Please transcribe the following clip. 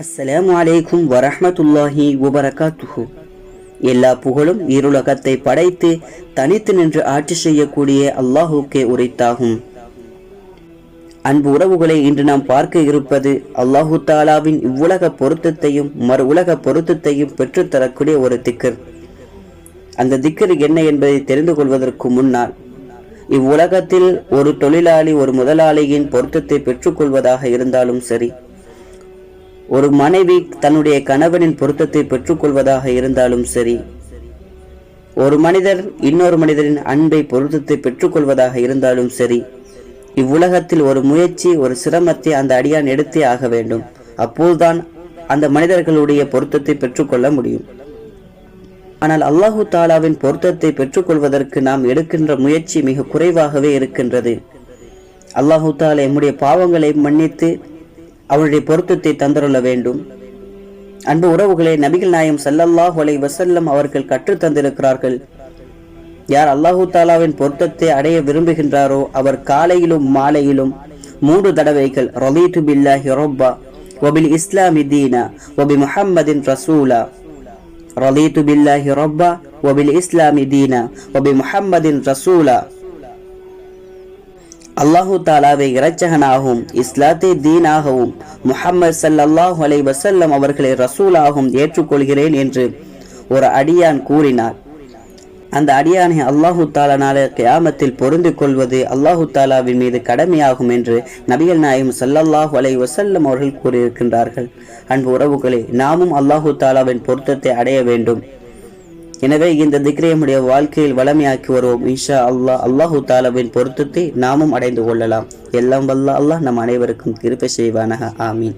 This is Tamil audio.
அஸ்ஸலாமு அலைக்கும் வரஹமத்துல்லாஹி வபரகாத்துஹு. எல்லா புகழும் இருலகத்தை படைத்து தனித்து நின்று ஆட்சி செய்யக்கூடிய அல்லாஹுக்கே உரைத்தாகும். அன்பு உறவுகளை இன்று நாம் பார்க்க இருப்பது அல்லாஹு தாலாவின் இவ்வுலக பொருத்தத்தையும் மறு உலக பொருத்தத்தையும் பெற்றுத்தரக்கூடிய ஒரு திக்கர் அந்த திக்கர் என்ன என்பதை தெரிந்து கொள்வதற்கு முன்னால் இவ்வுலகத்தில் ஒரு தொழிலாளி ஒரு முதலாளியின் பொருத்தத்தை பெற்றுக்கொள்வதாக இருந்தாலும் சரி ஒரு மனைவி தன்னுடைய கணவனின் பொருத்தத்தை பெற்றுக்கொள்வதாக இருந்தாலும் சரி ஒரு மனிதர் இன்னொரு மனிதரின் அன்பை பொருத்தத்தை பெற்றுக்கொள்வதாக இருந்தாலும் சரி இவ்வுலகத்தில் ஒரு முயற்சி ஒரு சிரமத்தை அந்த அடியான் எடுத்தே ஆக வேண்டும். அப்போதுதான் அந்த மனிதர்களுடைய பொருத்தத்தை பெற்றுக்கொள்ள முடியும். ஆனால் அல்லாஹு தாலாவின் பொருத்தத்தை பெற்றுக்கொள்வதற்கு நாம் எடுக்கின்ற முயற்சி மிக குறைவாகவே இருக்கின்றது. அல்லாஹு தாலா எம்முடைய பாவங்களை மன்னித்து அவருடைய பொருத்தத்தை தந்துள்ள வேண்டும். அன்பு உறவுகளே நபிகள் நாயம் சல்லல்லாஹ் அலைஹி வசல்லம் அவர்கள் கற்றுத் தந்திருக்கிறார்கள். யார் அல்லாஹு தாலாவின் பொருத்தத்தை அடைய விரும்புகின்றாரோ அவர் காலையிலும் மாலையிலும் மூன்று தடவைகள் ரலீது பில்லாஹி ரப்பா ஒபில் இஸ்லாமி தீனா ஒபி முஹம்மதின் ரசூலா ரலீது பில்லாஹி ரப்பா ஒபில் இஸ்லாமி தீனா ஒபி முஹம்மதின் ரசூலா. அல்லாஹு தாலாவை இரட்சகனாகவும் இஸ்லாத்தை தீனாகவும் முஹம்மது சல்லாஹூ அலை வசல்லம் அவர்களை ரசூலாகவும் ஏற்றுக்கொள்கிறேன் என்று ஒரு அடியான் கூறினார். அந்த அடியானை அல்லாஹு தாலா நாளை கியாமத்தில் பொருந்து கொள்வது அல்லாஹு தாலாவின் மீது கடமையாகும் என்று நபிகள் நாயம் சல்லல்லாஹு அலை வசல்லம் அவர்கள் கூறியிருக்கின்றார்கள். அன்பு உறவுகளே நாமும் அல்லாஹு தாலாவின் பொருத்தத்தை அடைய வேண்டும். எனவே இந்த திக்ரியமுடைய வாழ்க்கையில் வளமையாக்கி வருவோம். இன்ஷா அல்லாஹ் அல்லாஹு தாலாவின் பொருத்தத்தை நாமும் அடைந்து கொள்ளலாம். எல்லாம் வல்ல அல்லாஹ் நம் அனைவருக்கும் கிருப்பை செய்வானக. ஆமீன்.